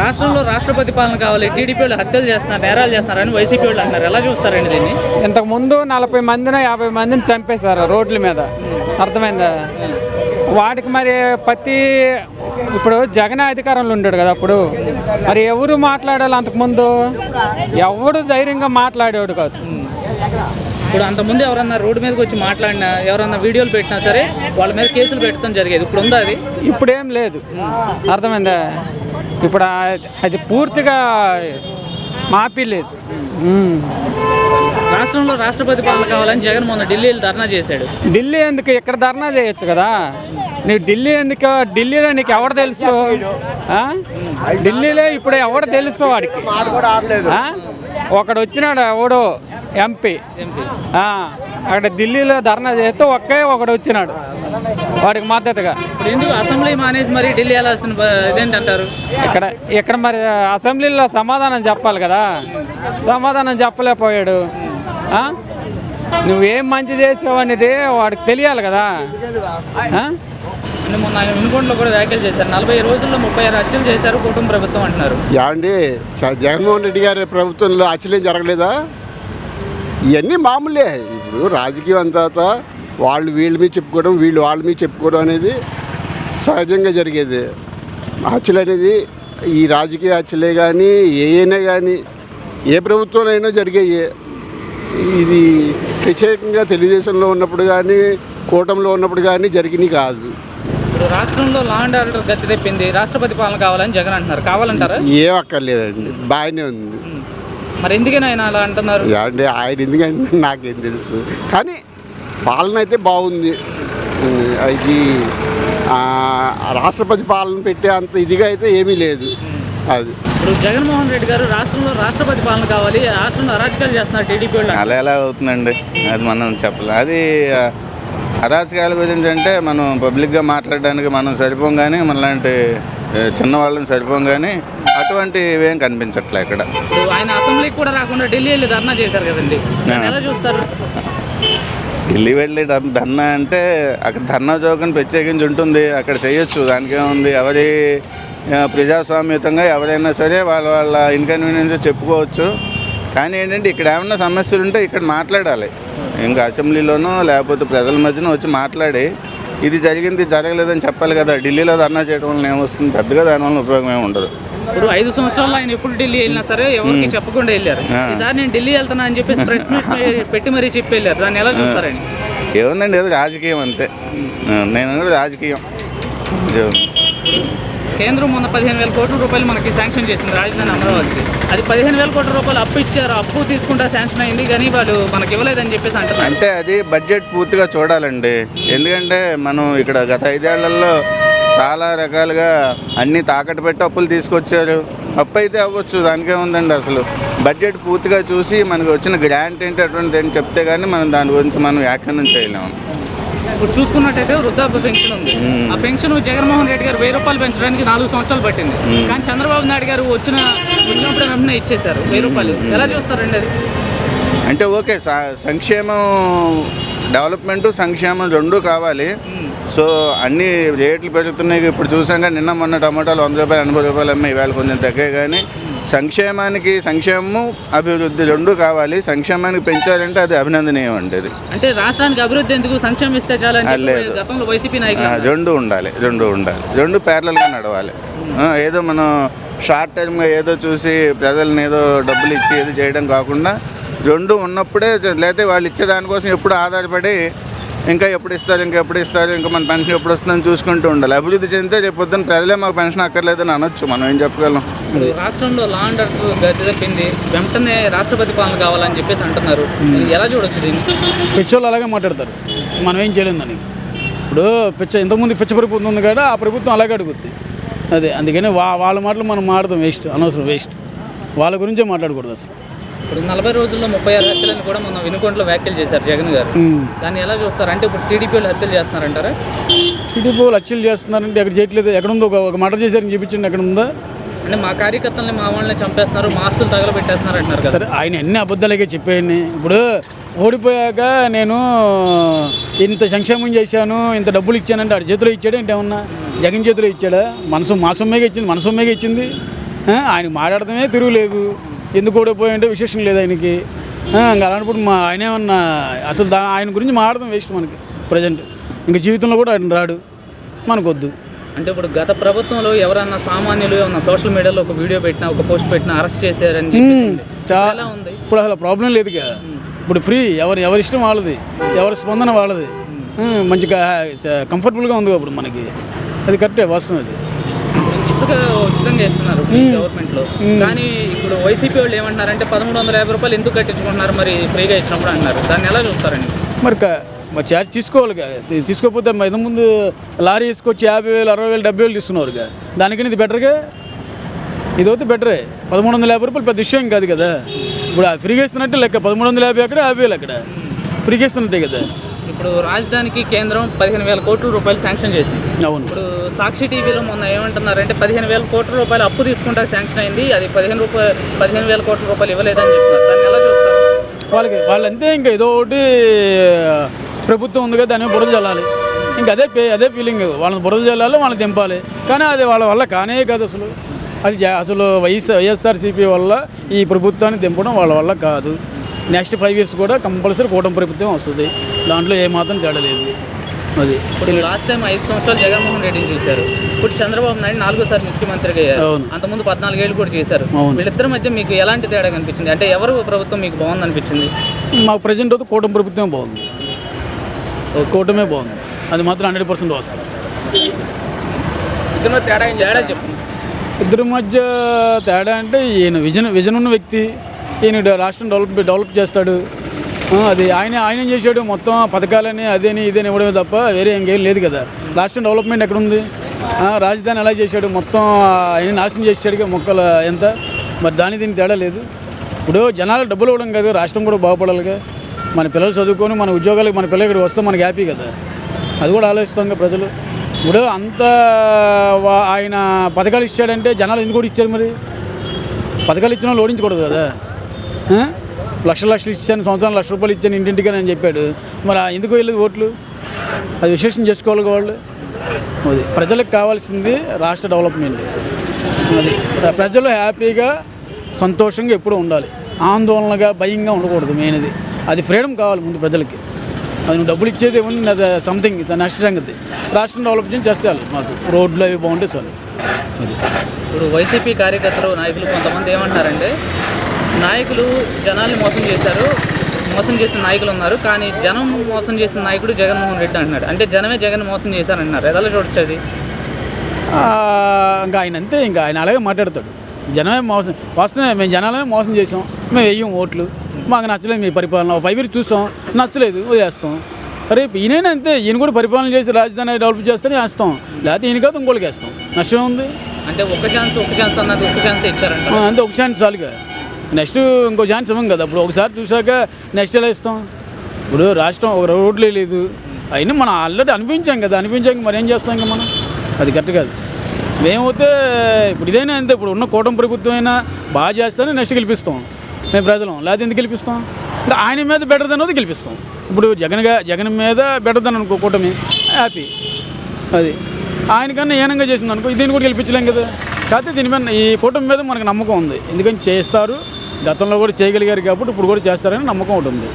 రాష్ట్రంలో రాష్ట్రపతి పాలన కావాలి టీడీపీ వాళ్ళు హత్యలు చేస్తున్నారు నేరాలు చేస్తున్నారని వైసీపీ వాళ్ళు అంటున్నారు. ఎలా చూస్తారండి దీన్ని? ఇంతకు ముందు నలభై మందిని యాభై మందిని చంపేశారు రోడ్ల మీద. అర్థమైందా? వాటికి మరి ప్రతి ఇప్పుడు జగన్ అధికారంలో ఉండాడు కదా అప్పుడు. మరి ఎవరు మాట్లాడాలి అంతకుముందు? ఎవడు ధైర్యంగా మాట్లాడేవాడు కాదు. ఇప్పుడు అంతకుముందు ఎవరన్నా రోడ్డు మీదకి వచ్చి మాట్లాడినా ఎవరన్నా వీడియోలు పెట్టినా సరే వాళ్ళ మీద కేసులు పెట్టడం జరిగేది. ఇప్పుడు ఉందా అది? ఇప్పుడేం లేదు. అర్థమైందా? ఇప్పుడు అది పూర్తిగా మాపిలేదు ఉమ్. రాష్ట్రంలో రాష్ట్రపతి పాలన కావాలని జగన్ మొన్న ఢిల్లీలో ధర్నా చేశాడు. ఢిల్లీ ఎందుకు? ఇక్కడ ధర్నా చేయొచ్చు కదా. నీకు ఢిల్లీ ఎందుకు? ఢిల్లీలో నీకు ఎవరు తెలుసు? ఆ? ఢిల్లీలో ఇప్పుడు ఎవరు తెలుసు వాడికి? ఆ? ఒకడు వచ్చినాడు ఎవడో? ఎంపీ అక్కడ ఢిల్లీలో ధర్నా చేస్తే ఒకే ఒకడు వచ్చినాడు. వాడికి మద్దతుగా. ఎందుకు అసెంబ్లీ మానేసి మరి ఢిల్లీ వెళ్ళాల్సిన ప- ఇదేంటి అంటారు? ఇక్కడ ఇక్కడ మరి అసెంబ్లీలో సమాధానం చెప్పాలి కదా. సమాధానం చెప్పలేకపోయాడు. ఆ? నువ్వేం మంచి చేసావు అనేది వాడికి తెలియాలి కదా. మొన్న ఆయన వినుకొండలో కూడా వ్యాఖ్యలు చేశారు. నలభై రోజుల్లో ముప్పై ఆరు హత్యలు చేశారు కుటుంబ ప్రభుత్వం అంటున్నారు. యాండి చ- జగన్మోహన్ రెడ్డి గారి ప్రభుత్వంలో ఆశ్చర్యం జరగలేదా? ఇవన్నీ మామూలే. ఇప్పుడు రాజకీయం అంతా వాళ్ళు వీళ్ళ మీద చెప్పుకోవడం వీళ్ళు వాళ్ళ మీద చెప్పుకోవడం అనేది సహజంగా జరిగేది. హత్యలు అనేది ఈ రాజకీయ హత్యలే కానీ ఏమైనా కానీ ఏ ప్రభుత్వంలో జరిగాయి. ఇది ప్రత్యేకంగా తెలుగుదేశంలో ఉన్నప్పుడు కానీ కూటమిలో ఉన్నప్పుడు కానీ జరిగినాయి కాదు. ఇప్పుడు రాష్ట్రంలో లా అండ్ ఆర్డర్ గతి తెప్పింది రాష్ట్రపతి పాలన కావాలని జగన్ అంటున్నారు. కావాలంటారా? ఏం అక్కర్లేదండి. బాగానే ఉంది. మరి ఎందుకని ఆయన అలా అంటున్నారు? అంటే ఆయన ఎందుకంటే నాకేం తెలుసు. కానీ పాలన అయితే బాగుంది ఇది ఆ, రాష్ట్రపతి పాలన పెట్టే అంత ఇదిగా అయితే ఏమీ లేదు. అది. ఇప్పుడు జగన్మోహన్ రెడ్డి గారు రాష్ట్రంలో రాష్ట్రపతి పాలన కావాలి రాష్ట్రంలో అరాచకాలు చేస్తున్నారు టీడీపీ వాళ్ళు అలా ఎలా అవుతుందండి. అది మనం చెప్పలేదు అది అరాచకాల గురించి అంటే మనం పబ్లిక్గా మాట్లాడడానికి మనం సరిపోం కానీ మనలాంటి ఆ, చిన్న వాళ్ళని సరిపోం కానీ అటువంటి ఏం కనిపించట్లే ఇక్కడ. ఆయన అసెంబ్లీకి కూడా రాకుండా ఢిల్లీ వెళ్ళి ధర్నా చేశారు కదండి. ఎలా చూస్తారు? ఢిల్లీ వెళ్ళి ధర్- ధర్నా అంటే అక్కడ ధర్నా చౌకని ప్రత్యేకించి ఉంటుంది అక్కడ చేయొచ్చు దానికేముంది ఎవరి ప్రజాస్వామ్యతంగా ఎవరైనా సరే వాళ్ళ వాళ్ళ ఇన్కన్వీనియన్స్ చెప్పుకోవచ్చు. కానీ ఏంటంటే ఇక్కడ ఏమన్నా సమస్యలు ఉంటే ఇక్కడ మాట్లాడాలి. ఇంకా అసెంబ్లీలోనో లేకపోతే ప్రజల మధ్యన వచ్చి మాట్లాడి ఇది జరిగింది జరగలేదని చెప్పాలి కదా. ఢిల్లీలో ధర్నా చేయడం వల్ల ఏమొస్తుంది? పెద్దగా దానివల్ల ఉపయోగం ఏమి ఉండదు. ఇప్పుడు ఐదు సంవత్సరాల్లో ఆయన ఎప్పుడు ఢిల్లీ వెళ్ళినా సరే ఎవరికి చెప్పకుండా వెళ్ళారు. ఈసారి నేను ఢిల్లీ వెళ్తానా అని చెప్పేసి ప్రెస్ మీట్ పెట్టి మరీ చెప్పి వెళ్ళారు. దాన్ని ఎలా చూస్తారని ఏముందండి ఏదో రాజకీయం అంతే. నేను కూడా రాజకీయం. కేంద్రం మొన్న పదిహేను వేల కోట్ల రూపాయలు మనకి శాంక్షన్ చేసింది రాజధాని అమరావతికి అది పదిహేను వేల కోట్ల రూపాయలు అప్పు ఇచ్చారు అప్పు తీసుకుంటా శాంక్షన్ అయింది కానీ వాళ్ళు మనకి ఇవ్వలేదని చెప్పేసి అంటారు అంటే అది బడ్జెట్ పూర్తిగా చూడాలండి. ఎందుకంటే మనం ఇక్కడ గత ఐదేళ్ళలో చాలా రకాలుగా అన్ని తాకట్టు పెట్టి అప్పులు తీసుకొచ్చారు. అప్పు అయితే అవ్వచ్చు దానికే ఉందండి అసలు. బడ్జెట్ పూర్తిగా చూసి మనకు వచ్చిన గ్రాంట్ ఏంటి అటువంటిది చెప్తే కానీ మనం దాని గురించి మనం వ్యాఖ్యానం చేయలేము. ఇప్పుడు చూసుకున్నట్టయితే వృద్ధాప్య పెన్షన్ ఉంది. ఆ పెన్షన్ జగన్మోహన్ రెడ్డి గారు వెయ్యి రూపాయలు పెంచడానికి నాలుగు సంవత్సరాలు పట్టింది. కానీ చంద్రబాబు నాయుడు గారు వచ్చిన వచ్చినప్పుడు వెంటనే ఇచ్చేశారు. వెయ్యి రూపాయలు. ఎలా చూస్తారండి అది? అంటే ఓకే సంక్షేమం డెవలప్మెంట్ సంక్షేమం రెండూ కావాలి. సో అన్ని రేట్లు పెరుగుతున్నాయి. ఇప్పుడు చూసాం కానీ నిన్న మొన్న టమాటాలు వంద రూపాయలు ఎనభై రూపాయలు అమ్మాయి ఇవాళ కొంచెం తగ్గాయి కానీ సంక్షేమానికి సంక్షేమము అభివృద్ధి రెండూ కావాలి. సంక్షేమానికి పెంచాలంటే అది అభినందనీయం అండి అది. అంటే రాష్ట్రానికి అభివృద్ధి ఎందుకు? సంక్షేమం ఇస్తే చాలు. గతంలో వైసీపీ నాయకులు. రెండు ఉండాలి రెండు ఉండాలి. రెండు ప్యారలల్గా నడవాలి. ఏదో మనం షార్ట్ టర్మ్గా ఏదో చూసి ప్రజల్ని ఏదో డబ్బులు ఇచ్చి ఏదో చేయడం కాకుండా రెండు ఉన్నప్పుడే లేకపోతే వాళ్ళు ఇచ్చే దానికోసం ఎప్పుడు ఆధారపడి ఇంకా ఎప్పుడు ఇస్తారు ఇంకా ఎప్పుడు ఇస్తారు ఇంకా మన పెన్షన్ ఎప్పుడు వస్తుందని చూసుకుంటూ ఉండాలి. అభివృద్ధి చెందితే రేపు పొద్దున్న ప్రజలే మాకు పెన్షన్ అక్కర్లేదని అనొచ్చు మనం ఏం చెప్పగలం. రాష్ట్రంలో లా అండ్ ఆర్డర్ తప్పింది వెంటనే రాష్ట్రపతి పాలన కావాలని చెప్పేసి అంటున్నారు. ఎలా చూడొచ్చు దీన్ని? పిచ్చోళ్ళు అలాగే మాట్లాడతారు. మనం ఏం చేయలేం దానికి. ఇప్పుడు పిచ్చ ఇంతకుముందు పిచ్చ ప్రభుత్వం ఉంది కదా ఆ ప్రభుత్వం అలాగే అడుగుద్ది. అదే అందుకని వా వాళ్ళ మాటలు మనం మాట్లాడదాం వేస్ట్ అనవసరం వేస్ట్. వాళ్ళ గురించే మాట్లాడకూడదు అసలు. ఇప్పుడు నలభై రోజుల్లో ముప్పై ఆరు హత్యలను కూడా మొన్న వినుకొండలో వ్యాఖ్యలు చేశారు జగన్ గారు. దాన్ని ఎలా చూస్తారు? అంటే ఇప్పుడు టీడీపీ వాళ్ళు హత్యలు చేస్తున్నారంటారా? టీడీపీ వాళ్ళు హత్యలు చేస్తున్నారంటే ఎక్కడ చేయట్లేదు. ఎక్కడ ఉందో ఒక- మర్డర్ చేశారని చూపించండి. ఎక్కడ ఉందా అంటే మా కార్యకర్తల్ని మా వాళ్ళని చంపేస్తున్నారు మా ఆస్తులు తగలబెట్టేస్తున్నారు అంటున్నారు కదా. సరే ఆయన అన్ని అబద్ధాలకే చెప్పాయని ఇప్పుడు ఓడిపోయాక నేను ఇంత సంక్షేమం చేశాను ఇంత డబ్బులు ఇచ్చానంటే ఆడి చేతిలో ఇచ్చాడు ఏంటి ఏమన్నా? జగన్ చేతిలో ఇచ్చాడా? మనసు మా సొమ్మేగా ఇచ్చింది మన సొమ్మేగా ఇచ్చింది. ఆ, ఆయనకి మాట్లాడటమే తిరుగులేదు. ఎందుకు ఓడిపోయింటే విశేషం లేదు ఆయనకి. ఇంకా అలాంటప్పుడు మా ఆయన ఏమన్నా అసలు దా ఆయన గురించి మాట్లాడడం వేస్ట్ మనకి ప్రజెంట్. ఇంకా జీవితంలో కూడా ఆయన రాడు. మనకొద్దు. అంటే ఇప్పుడు గత ప్రభుత్వంలో ఎవరన్నా సామాన్యులు ఏమన్నా సోషల్ మీడియాలో ఒక వీడియో పెట్టినా ఒక పోస్ట్ పెట్టినా అరెస్ట్ చేశారని చెప్పేసి ఉంది. ఇప్పుడు అసలు ప్రాబ్లం లేదు కదా ఇప్పుడు ఫ్రీ ఎవరు ఎవరి ఇష్టం వాళ్ళది ఎవరి స్పందన వాళ్ళది. మంచిగా కంఫర్టబుల్గా ఉంది ఇప్పుడు మనకి. అది కరెక్టే వాస్తవం అది. ఇసుక ఉచితంగా ఇస్తున్నారు గవర్నమెంట్లో కానీ ఇప్పుడు వైసీపీ వాళ్ళు ఏమంటున్నారంటే పదమూడు వందల యాభై రూపాయలు ఎందుకు కట్టించుకుంటున్నారు మరి ఫ్రీగా ఇచ్చినప్పుడు అంటున్నారు. దాన్ని ఎలా చూస్తారండి? మరి మరి ఛార్జ్ తీసుకోవాలి తీసుకోకపోతే ఇంతకు ముందు లారీ తీసుకొచ్చి యాభై వేలు అరవై వేలు డెబ్బై వేలు తీసుకున్నారు కదా దానికని ఇది బెటర్గా ఇది అయితే బెటరే పదమూడు వందల యాభై రూపాయలు పెద్ద విషయం కాదు కదా. ఇప్పుడు ఫ్రీగా ఇస్తున్నట్టే లెక్క. పదమూడు వందల యాభై అక్కడ యాభై వేలు అక్కడ. ఫ్రీగా ఇస్తున్నట్టే కదా. ఇప్పుడు రాజధానికి కేంద్రం పదిహేను వేల కోట్ల రూపాయలు శాంక్షన్ చేసింది. అవును. ఇప్పుడు సాక్షి టీవీలో మొన్న ఏమంటున్నారంటే పదిహేను వేల కోట్ల రూపాయలు అప్పు తీసుకుంటా శాంక్షన్ అయింది అది పదిహేను రూపాయలు పదిహేను వేల కోట్ల రూపాయలు ఇవ్వలేదని చెప్తున్నారు. దాన్ని ఎలా చూస్తారు? వాళ్ళకి వాళ్ళంతే ఇంకా ఏదో ఒకటి ప్రభుత్వం ఉంది కదా దాని బురద చల్లాలి. ఇంకా అదే పే అదే ఫీలింగ్ వాళ్ళని బురద చల్లాలి వాళ్ళని దింపాలి కానీ అది వాళ్ళ వల్ల కానే కాదు అసలు. అది అసలు వైఎస్ వైఎస్ఆర్సీపీ వల్ల ఈ ప్రభుత్వాన్ని దింపడం వాళ్ళ వల్ల కాదు. నెక్స్ట్ ఫైవ్ ఇయర్స్ కూడా కంపల్సరీ కూటమి ప్రభుత్వం వస్తుంది. దాంట్లో ఏమాత్రం తేడా లేదు. అది. ఇప్పుడు లాస్ట్ టైం ఐదు సంవత్సరాలు జగన్మోహన్ రెడ్డిని చూశారు. ఇప్పుడు చంద్రబాబు నాయుడు నాలుగోసారి ముఖ్యమంత్రిగా అయ్యారు. అంతకుముందు పద్నాలుగేళ్ళు కూడా చేశారు. వీళ్ళిద్దరి మధ్య మీకు ఎలాంటి తేడా కనిపించింది? అంటే ఎవరు ప్రభుత్వం మీకు బాగుంది అనిపించింది? మాకు ప్రజెంట్ అయితే కూటమి ప్రభుత్వం బాగుంది. కూటమే బాగుంది. అది మాత్రం హండ్రెడ్ పర్సెంట్ వస్తుంది తేడా తేడా చెప్పు ఇద్దరి మధ్య తేడా అంటే ఈయన విజన్ విజన్ ఉన్న వ్యక్తి. ఈయన రాష్ట్రం డెవలప్ డెవలప్ చేస్తాడు. అది ఆయన ఆయన చేశాడు? మొత్తం పథకాలని అదేని ఇదేని ఇవ్వడమే తప్ప వేరే ఇంకేం లేదు కదా. రాష్ట్రం డెవలప్మెంట్ ఎక్కడుంది? రాజధాని ఎలా చేశాడు? మొత్తం ఆయన నాశనం చేశాడు మొక్కల ఎంత? మరి దాని దీనికి తేడా లేదు. ఇప్పుడు జనాలు డబ్బులు ఇవ్వడం కాదు రాష్ట్రం కూడా బాగుపడాలిగా. మన పిల్లలు చదువుకొని మన ఉద్యోగాలకు మన పిల్లలు ఇక్కడ వస్తే మనకి హ్యాపీ కదా. అది కూడా ఆలోచిస్తాం ప్రజలు. ఇప్పుడు అంత ఆయన పథకాలు ఇచ్చాడంటే జనాలు ఎందుకు కూడా ఇచ్చారు మరి? పథకాలు ఇచ్చిన వాళ్ళు ఓడించకూడదు కదా. లక్ష లక్షలు ఇచ్చాను సంవత్సరం లక్ష రూపాయలు ఇచ్చాను ఇంటింటికి అని చెప్పాడు. మరి ఎందుకు వెళ్ళేది ఓట్లు? అది విశేషం చేసుకోవాలి వాళ్ళు. అది ప్రజలకు కావాల్సింది రాష్ట్ర డెవలప్మెంట్. అది ప్రజలు హ్యాపీగా సంతోషంగా ఎప్పుడూ ఉండాలి. ఆందోళనగా భయంగా ఉండకూడదు మెయిన్ అది అది ఫ్రీడమ్ కావాలి ముందు ప్రజలకి. అది నువ్వు డబ్బులు ఇచ్చేది ఉంది అది సంథింగ్ నెక్స్ట్ సంగతి. రాష్ట్రం డెవలప్మెంట్ చేస్తారు మాకు. రోడ్లు అవి బాగుంటే చాలు. అది ఇప్పుడు వైసీపీ కార్యకర్తలు నాయకులు కొంతమంది ఏమంటారంటే నాయకులు జనాల్ని మోసం చేశారు మోసం చేసిన నాయకులు ఉన్నారు. కానీ జనం మోసం చేసిన నాయకుడు జగన్మోహన్ రెడ్డి అంటున్నాడు. అంటే జనమే జగన్ మోసం చేశారంటున్నారు ఎలా చూడొచ్చు అది ఇంకా ఆయన అంతే ఇంకా ఆయన అలాగే మాట్లాడతాడు. జనమే మోసం వాస్తవమే మేము జనాలమే మోసం చేసాం మేము వెయ్యం ఓట్లు. మాకు నచ్చలేదు మీ పరిపాలన. ఫైవ్ ఇయర్స్ చూసాం. నచ్చలేదు వదిలేస్తాం. రేపు ఈయన అంతే. ఈయన కూడా పరిపాలన చేసి రాజధాని డెవలప్ చేస్తేనే వేస్తాం. లేకపోతే ఈయన కాదు ఇంకోళ్ళకి వేస్తాం. నష్టం ఉంది. అంటే ఒక ఛాన్స్ ఒక ఛాన్స్ అన్నది ఒక ఛాన్స్ ఇచ్చారంట అంతే ఒక ఛాన్స్ చాలుగా. నెక్స్ట్ ఇంకో ఛాన్స్ ఇవ్వం కదా. ఇప్పుడు ఒకసారి చూసాక నెక్స్ట్ ఎలా ఇస్తాం? ఇప్పుడు రాష్ట్రం ఒక రోడ్లే లేదు. అయినా మనం ఆల్రెడీ అనిపించాం కదా. అనిపించాక మరి ఏం చేస్తాం ఇంకా మనం? అది కరెక్ట్ కాదు. మేమైతే ఇప్పుడు ఇదైనా అంతే. ఇప్పుడు ఉన్న కూటమి ప్రభుత్వం అయినా బాగా చేస్తేనే నెక్స్ట్ గెలిపిస్తాం. మేము ప్రజలం. లేకపోతే ఎందుకు గెలిపిస్తాం? అంటే ఆయన మీద బెటర్ దెన్ గెలిపిస్తాం. ఇప్పుడు జగన్గా జగన్ మీద బెటర్ దెన్ అనుకో కూటమి. హ్యాపీ. అది. ఆయనకన్నా ఏనంగా చేసింది అనుకో దీన్ని కూడా గెలిపించలేం కదా. కాకపోతే దీని మీద ఈ కూటమి మీద మనకు నమ్మకం ఉంది. ఎందుకంటే చేస్తారు. గతంలో కూడా చేయగలిగారు కాబట్టి ఇప్పుడు కూడా చేస్తారని నమ్మకం ఉంటుంది